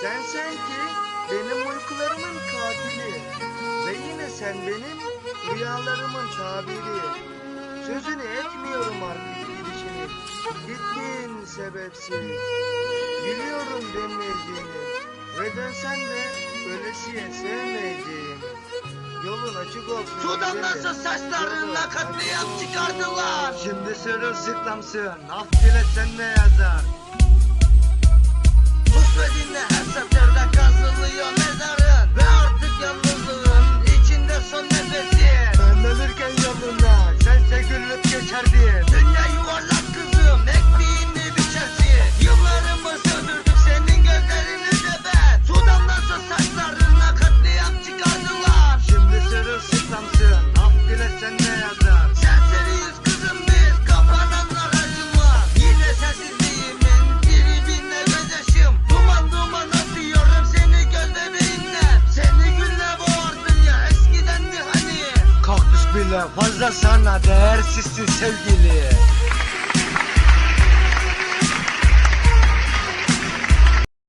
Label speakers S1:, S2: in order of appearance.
S1: Sen sanki benim uykularımın katili ve yine sen benim rüyalarımın tabiri. Sözünü etmiyorum artık gidişinin, gittiğin sebepsiz. Biliyorum dönmeyeceğini ve dönsen de ölesiye sevmeyeceğim. Yolun açık olsun.
S2: Nasıl saçlarına
S1: Yolun
S2: katliam çıkardılar.
S1: Şimdi sırılsıklamsın, af dilesen ne yazar? Bile fazla sana değersizsin sevgili.